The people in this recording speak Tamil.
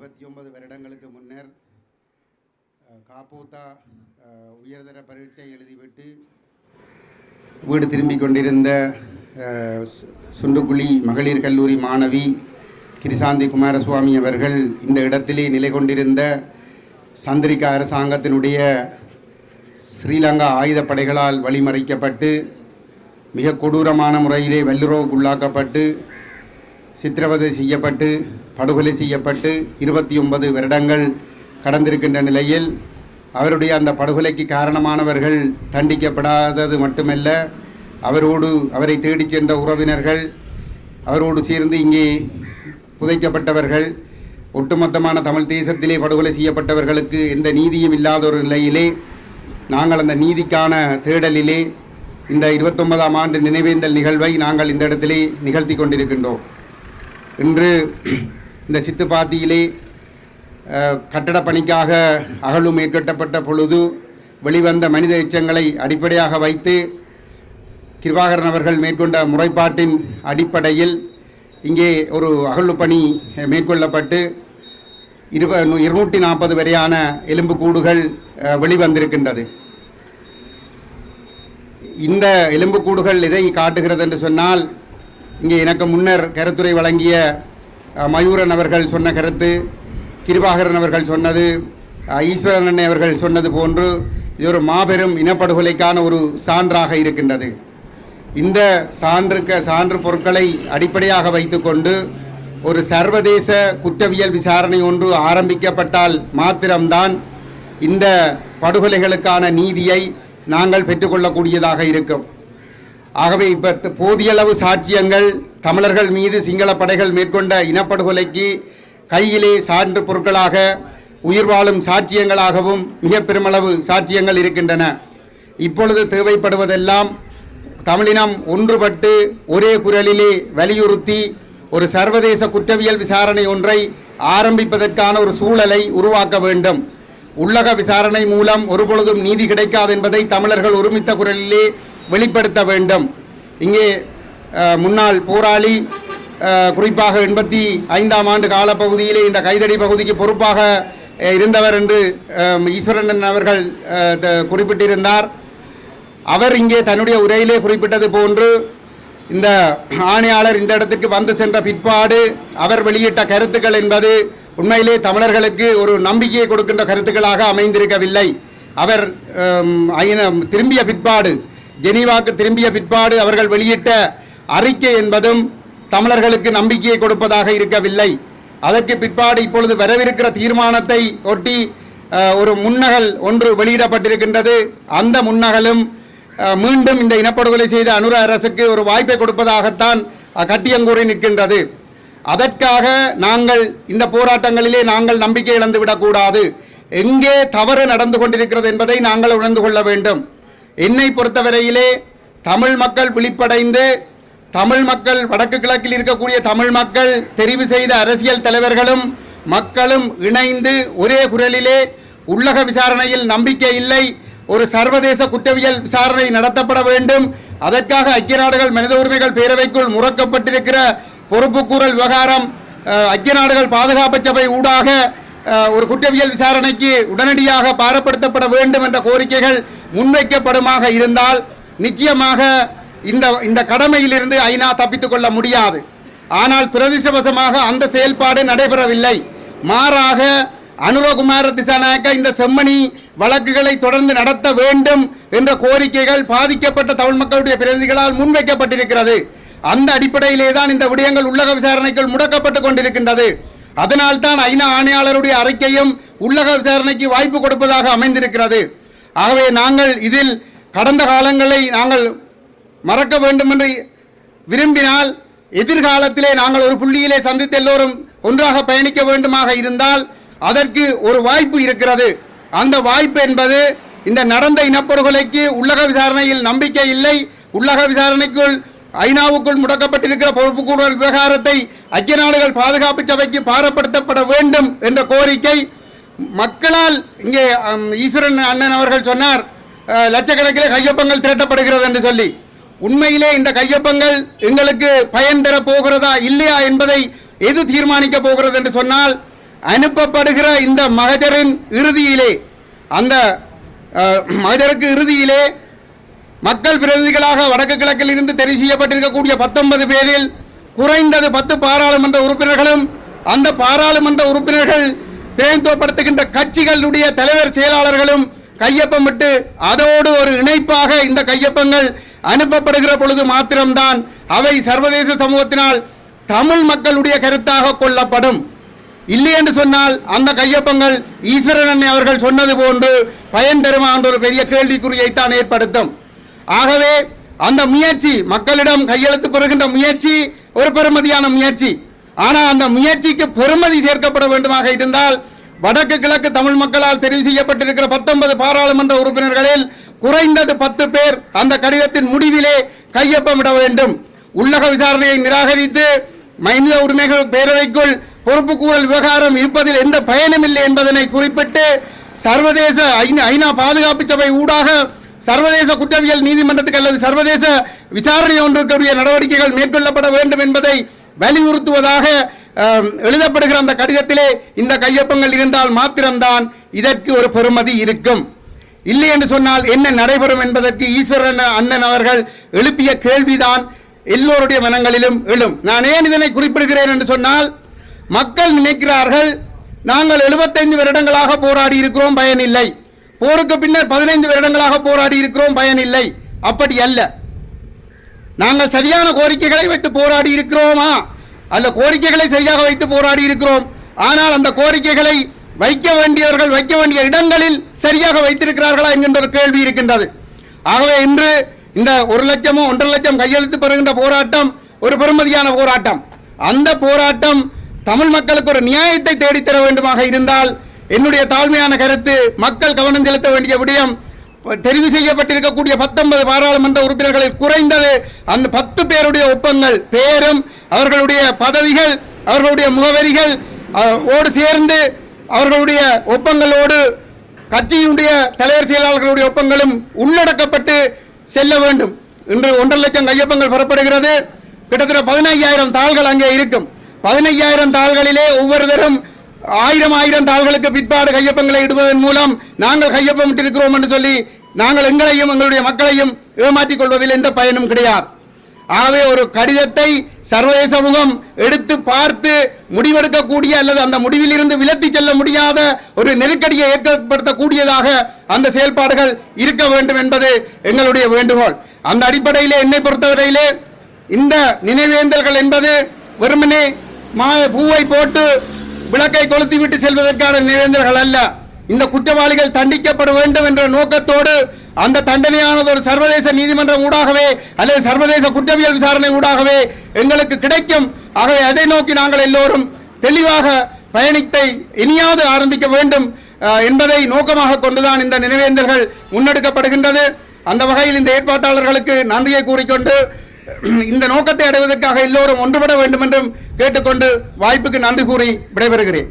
இருபத்தி ஒன்பது வருடங்களுக்கு முன்னர் அஹ், காப்போத்தா உயர்தர பரீட்சை எழுதிவிட்டு வீடு திரும்பிக் கொண்டிருந்த சு- சுண்டுக்குழி மகளிர் கல்லூரி மாணவி கிரிசாந்தி குமாரசுவாமி அவர்கள் இந்த இடத்திலே நிலை கொண்டிருந்த சந்திரிகா அரசாங்கத்தினுடைய ஸ்ரீலங்கா ஆயுதப்படைகளால் வழிமறைக்கப்பட்டு மிக கொடூரமான முறையிலே வல்லுறவுக்குள்ளாக்கப்பட்டு சித்திரவதை செய்யப்பட்டு படுகொலை செய்யப்பட்டு இருபத்தி ஒன்பது வருடங்கள் கடந்திருக்கின்ற நிலையில் அவருடைய அந்த படுகொலைக்கு காரணமானவர்கள் தண்டிக்கப்படாதது மட்டுமல்ல அவரோடு அவரை தேடிச் சென்ற உறவினர்கள் அவரோடு சேர்ந்து இங்கே புதைக்கப்பட்டவர்கள் ஒட்டுமொத்தமான தமிழ் தேசத்திலே படுகொலை செய்யப்பட்டவர்களுக்கு எந்த நீதியும் இல்லாத ஒரு நிலையிலே நாங்கள் அந்த நீதிக்கான தேடலிலே இந்த இருபத்தொன்பதாம் ஆண்டு நினைவேந்தல் நிகழ்வை நாங்கள் இந்த இடத்திலே நிகழ்த்தி கொண்டிருக்கின்றோம். இன்று இந்த சித்துப்பாத்தியிலே கட்டட பணிக்காக அகழ்வு மேற்கொள்ளப்பட்ட பொழுது வெளிவந்த மனித எச்சங்களை அடிப்படையாக வைத்து கிருபாகரன் அவர்கள் மேற்கொண்ட முறைப்பாட்டின் அடிப்படையில் இங்கே ஒரு அகழ்வு பணி மேற்கொள்ளப்பட்டு இருப இருநூற்றி நாற்பது வரையான எலும்புக்கூடுகள் வெளிவந்திருக்கின்றது. இந்த எலும்புக்கூடுகள் எதை காட்டுகிறது என்று சொன்னால் இங்கே எனக்கு முன்னர் கருத்துரை வழங்கிய மயூரன் அவர்கள் சொன்ன கருத்து கிருபாகரன் அவர்கள் சொன்னது ஈஸ்வரன் அவர்கள் சொன்னது போன்று இது ஒரு மாபெரும் இனப்படுகொலைக்கான ஒரு சான்றாக இருக்கின்றது. இந்த சான்றுக்க சான்று பொருட்களை அடிப்படையாக வைத்துக்கொண்டு ஒரு சர்வதேச குற்றவியல் விசாரணை ஒன்று ஆரம்பிக்கப்பட்டால் மாத்திரம்தான் இந்த படுகொலைகளுக்கான நீதியை நாங்கள் பெற்றுக்கொள்ளக்கூடியதாக இருக்கும். ஆகவே இப்போ போதியளவு சாட்சியங்கள் தமிழர்கள் மீது சிங்கள படைகள் மேற்கொண்ட இனப்படுகொலைக்கு கையிலே சான்று பொருட்களாக உயிர் வாழும் சாட்சியங்களாகவும் மிக பெருமளவு சாட்சியங்கள் இருக்கின்றன. இப்பொழுது தேவைப்படுவதெல்லாம் தமிழினம் ஒன்றுபட்டு ஒரே குரலிலே வலியுறுத்தி ஒரு சர்வதேச குற்றவியல் விசாரணை ஒன்றை ஆரம்பிப்பதற்கான ஒரு சூழலை உருவாக்க வேண்டும். உள்ளக விசாரணை மூலம் ஒருபொழுதும் நீதி கிடைக்காது என்பதை தமிழர்கள் ஒருமித்த குரலிலே வெளிப்படுத்த வேண்டும். இங்கே முன்னாள் போராளி குறிப்பாக எண்பத்தி ஐந்தாம் ஆண்டு காலப்பகுதியிலே இந்த கைதடி பகுதிக்கு பொறுப்பாக இருந்தவர் என்று ஈஸ்வரன் அவர்கள் த- குறிப்பிட்டிருந்தார். அவர் இங்கே தன்னுடைய உரையிலே குறிப்பிட்டது போன்று இந்த ஆணையாளர் இந்த இடத்துக்கு வந்து சென்ற பிற்பாடு அவர் வெளியிட்ட கருத்துக்கள் என்பது உண்மையிலே தமிழர்களுக்கு ஒரு நம்பிக்கையை கொடுக்கின்ற கருத்துக்களாக அமைந்திருக்கவில்லை. அவர் திரும்பிய பிற்பாடு ஜெனீவாக்கு திரும்பிய பிற்பாடு அவர்கள் வெளியிட்ட அறிக்கை என்பதும் தமிழர்களுக்கு நம்பிக்கையை கொடுப்பதாக இருக்கவில்லை. அதற்கு பிற்பாடு இப்பொழுது வரவிருக்கிற தீர்மானத்தை ஒட்டி ஒரு முன்னகல் ஒன்று வெளியிடப்பட்டிருக்கின்றது. அந்த முன்னகலும் மீண்டும் இந்த இனப்படுகொலை செய்த அனுர அரசுக்கு ஒரு வாய்ப்பை கொடுப்பதாகத்தான் கட்டியங்கூறி நிற்கின்றது. அதற்காக நாங்கள் இந்த போராட்டங்களிலே நாங்கள் நம்பிக்கை இழந்து விடக்கூடாது. எங்கே தவறு நடந்து கொண்டிருக்கிறது என்பதை நாங்கள் உணர்ந்து கொள்ள வேண்டும். என்னை பொறுத்தவரையிலே தமிழ் மக்கள் விழிப்படைந்து தமிழ் மக்கள் வடக்கு கிழக்கில் இருக்கக்கூடிய தமிழ் மக்கள் தெரிவு செய்த அரசியல் தலைவர்களும் மக்களும் இணைந்து ஒரே குரலிலே உள்ளக விசாரணையில் நம்பிக்கை இல்லை ஒரு சர்வதேச குற்றவியல் விசாரணை நடத்தப்பட வேண்டும். அதற்காக ஐக்கிய நாடுகள் மனித உரிமைகள் பேரவைக்குள் முறக்கப்பட்டிருக்கிற பொறுப்புக்கூறல் விவகாரம் ஐக்கிய நாடுகள் பாதுகாப்பு சபை ஊடாக ஒரு குற்றவியல் விசாரணைக்கு உடனடியாக பாரப்படுத்தப்பட வேண்டும் என்ற கோரிக்கைகள் முன்வைக்கப்படுமாக இருந்தால் நிச்சயமாக இந்த இந்த கடமையிலிருந்து ஐநா தப்பித்துக் கொள்ள முடியாது. ஆனால் துரதிருஷ்டவசமாக அந்த செயல்பாடு நடைபெறவில்லை. மாறாக அனுரகுமார திசாநாயக்க இந்த செம்மணி வழக்குகளை தொடர்ந்து நடத்த வேண்டும் என்ற கோரிக்கைகள் பாதிக்கப்பட்ட தமிழ் மக்களுடைய பிரதிநிதிகளால் முன்வைக்கப்பட்டிருக்கிறது. அந்த அடிப்படையிலே தான் இந்த விடயங்கள் உள்ளக விசாரணைக்குள் முடக்கப்பட்டு கொண்டிருக்கின்றது. அதனால் தான் ஐநா ஆணையாளருடைய அறிக்கையும் உள்ளக விசாரணைக்கு வாய்ப்பு கொடுப்பதாக அமைந்திருக்கிறது. ஆகவே நாங்கள் இதில் கடந்த காலங்களை நாங்கள் மறக்க வேண்டும் என்று விரும்பினால் எதிர்காலத்திலே நாங்கள் ஒரு புள்ளியிலே சந்தித்து எல்லோரும் ஒன்றாக பயணிக்க வேண்டுமாக இருந்தால் அதற்கு ஒரு வாய்ப்பு இருக்கிறது. அந்த வாய்ப்பு என்பது இந்த நடந்த இனப்படுகொலைக்கு உள்ளக விசாரணையில் நம்பிக்கை இல்லை. உள்ளக விசாரணைக்குள் ஐநாவுக்குள் முடக்கப்பட்டிருக்கிற பொறுப்புக்கூறல் விவகாரத்தை ஐக்கிய நாடுகள் பாதுகாப்பு சபைக்கு பாரப்படுத்தப்பட வேண்டும் என்ற கோரிக்கை மக்களால் இங்கே ஈஸ்வரன் அண்ணன் அவர்கள் சொன்னார் லட்சக்கணக்கிலே கையொப்பங்கள் திரட்டப்படுகிறது என்று சொல்லி. உண்மையிலே இந்த கையொப்பங்கள் எங்களுக்கு பயன் தர போகிறதா இல்லையா என்பதை எது தீர்மானிக்க போகிறது என்று சொன்னால் அனுப்பப்படுகிற இந்த மகஜரின் இறுதியிலே அந்த மகஜருக்கு இறுதியிலே மக்கள் பிரதிநிதிகளாக வடக்கு கிழக்கில் இருந்து தெரிவு செய்யப்பட்டிருக்கக்கூடிய பத்தொன்பது பேரில் குறைந்தது பத்து பாராளுமன்ற உறுப்பினர்களும் அந்த பாராளுமன்ற உறுப்பினர்கள் பிரதிநிதித்துவப்படுத்துகின்ற கட்சிகளுடைய தலைவர் செயலாளர்களும் கையொப்பமிட்டு அதோடு ஒரு இணைப்பாக இந்த கையொப்பங்கள் அனுப்பப்படுகிற பொழுது மாத்திரம்தான் அவை சர்வதேச சமூகத்தினால் தமிழ் மக்களுடைய கருத்தாக கொள்ளப்படும். இல்லை என்று சொன்னால் அந்த கையொப்பங்கள் ஈஸ்வரன் அவர்கள் சொன்னது போன்று பயன் தருமா என்ற ஒரு பெரிய கேள்விக்குறியைத்தான் ஏற்படுத்தும். ஆகவே அந்த முயற்சி மக்களிடம் கையெழுத்து பெறுகின்ற முயற்சி ஒரு பெருமதியான முயற்சி. ஆனால் அந்த முயற்சிக்கு பெருமதி சேர்க்கப்பட வேண்டுமாக இருந்தால் வடக்கு கிழக்கு தமிழ் மக்களால் தெரிவு செய்யப்பட்டிருக்கிற பத்தொன்பது பாராளுமன்ற உறுப்பினர்களில் குறைந்தது பத்து பேர் அந்த கடிதத்தின் முடிவிலே கையொப்பமிட வேண்டும். உள்ளக விசாரணையை நிராகரித்து மனித உரிமைகள் பேரவைக்குள் பொறுப்புக்கூறல் விவகாரம் இருப்பதில் எந்த பயனும் இல்லை என்பதனை குறிப்பிட்டு சர்வதேச ஐநா- ஐநா பாதுகாப்பு சபை ஊடாக சர்வதேச குற்றவியல் நீதிமன்றத்துக்கு அல்லது சர்வதேச விசாரணை ஒன்றுக்குரிய நடவடிக்கைகள் மேற்கொள்ளப்பட வேண்டும் என்பதை வலியுறுத்துவதாக எழுதப்படுகிற அந்த கடிதத்திலே இந்த கையொப்பங்கள் இருந்தால் மாத்திரம்தான் இதற்கு ஒரு பெருமதி இருக்கும். இல்லை என்று சொன்னால் என்ன நடைபெறும் என்பதற்கு ஈஸ்வரன் அண்ணன் அவர்கள் எழுப்பிய கேள்விதான் எல்லோருடைய மனங்களிலும் எழும். நான் ஏன் இதனை குறிப்பிடுகிறேன் என்று சொன்னால் மக்கள் நினைக்கிறார்கள் நாங்கள் 75 வருடங்களாக போராடி இருக்கிறோம் பயனில்லை போருக்கு பின்னர் பதினைந்து வருடங்களாக போராடி இருக்கிறோம் பயனில்லை அப்படி அல்ல. நாங்கள் சரியான கோரிக்கைகளை வைத்து போராடி இருக்கிறோமா? அந்த கோரிக்கைகளை சரியாக வைத்து போராடி இருக்கிறோம். ஆனால் அந்த கோரிக்கைகளை வைக்க வேண்டியவர்கள் வைக்க வேண்டிய இடங்களில் சரியாக வைத்திருக்கிறார்களா என்கின்ற ஒரு கேள்வி இருக்கின்றது. ஆகவே இன்று இந்த ஒரு லட்சமோ ஒன்றரை லட்சம் கையெழுத்து பெறுகின்ற போராட்டம் ஒரு பெருமதியான போராட்டம். அந்த போராட்டம் தமிழ் மக்களுக்கு ஒரு நியாயத்தை தேடித்தர வேண்டுமாக இருந்தால் என்னுடைய தாழ்மையான கருத்து மக்கள் கவனம் செலுத்த வேண்டிய விடயம் தெரிவு செய்யப்பட்டிருக்கக்கூடிய பத்தொன்பது பாராளுமன்ற உறுப்பினர்களில் குறைந்தது அந்த பத்து பேருடைய ஒப்பங்கள் பேரும் அவர்களுடைய பதவிகள் அவர்களுடைய முகவரிகள் ஓடு சேர்ந்து அவர்களுடைய ஒப்பங்களோடு கட்சியினுடைய தலைவர் செயலாளர்களுடைய ஒப்பங்களும் உள்ளடக்கப்பட்டு செல்ல வேண்டும். இன்று ஒன்றரை லட்சம் கையொப்பங்கள் பெறப்படுகிறது. கிட்டத்தட்ட பதினைஞ்சாயிரம் தாள்கள் அங்கே இருக்கும். பதினையாயிரம் தாள்களிலே ஒவ்வொருத்தரும் ஆயிரம் ஆயிரம் தாள்களுக்கு பிற்பாடு கையொப்பங்களை இடுவதன் மூலம் நாங்கள் கையொப்பமிட்டிருக்கிறோம் என்று சொல்லி நாங்கள் எங்களையும் எங்களுடைய மக்களையும் ஏமாற்றிக் கொள்வதில் எந்த பயனும் கிடையாது. ஆகவே ஒரு கடிதத்தை சர்வதேச சமூகம் எடுத்து பார்த்து முடிவெடுக்கக்கூடிய அல்லது அந்த முடிவில் இருந்து விலத்தி செல்ல முடியாத ஒரு நெருக்கடியை ஏற்படுத்தக்கூடியதாக அந்த செயல்பாடுகள் இருக்க வேண்டும் என்பது எங்களுடைய வேண்டுகோள். அந்த அடிப்படையிலே என்னை பொறுத்தவரையிலே இந்த நினைவேந்தல்கள் என்பது வெறுமனே மா பூவை போட்டு விளக்கை கொளுத்தி விட்டு செல்வதற்கான நினைவேந்தல்கள் அல்ல. இந்த குற்றவாளிகள் தண்டிக்கப்பட வேண்டும் என்ற நோக்கத்தோடு அந்த தண்டனையானது ஒரு சர்வதேச நீதிமன்றம் ஊடாகவே அல்லது சர்வதேச குற்றவியல் விசாரணை ஊடாகவே எங்களுக்கு கிடைக்கும். ஆகவே அதை நோக்கி நாங்கள் எல்லோரும் தெளிவாக பயணித்தை இனியாவது ஆரம்பிக்க வேண்டும். என்பதை நோக்கமாக கொண்டுதான் இந்த நினைவேந்தர்கள் முன்னெடுக்கப்படுகின்றது. அந்த வகையில் இந்த ஏற்பாட்டாளர்களுக்கு நன்றியை கூறிக்கொண்டு இந்த நோக்கத்தை அடைவதற்காக எல்லோரும் ஒன்றுபட வேண்டும் என்றும் கேட்டுக்கொண்டு வாய்ப்புக்கு நன்றி கூறி விடைபெறுகிறேன்.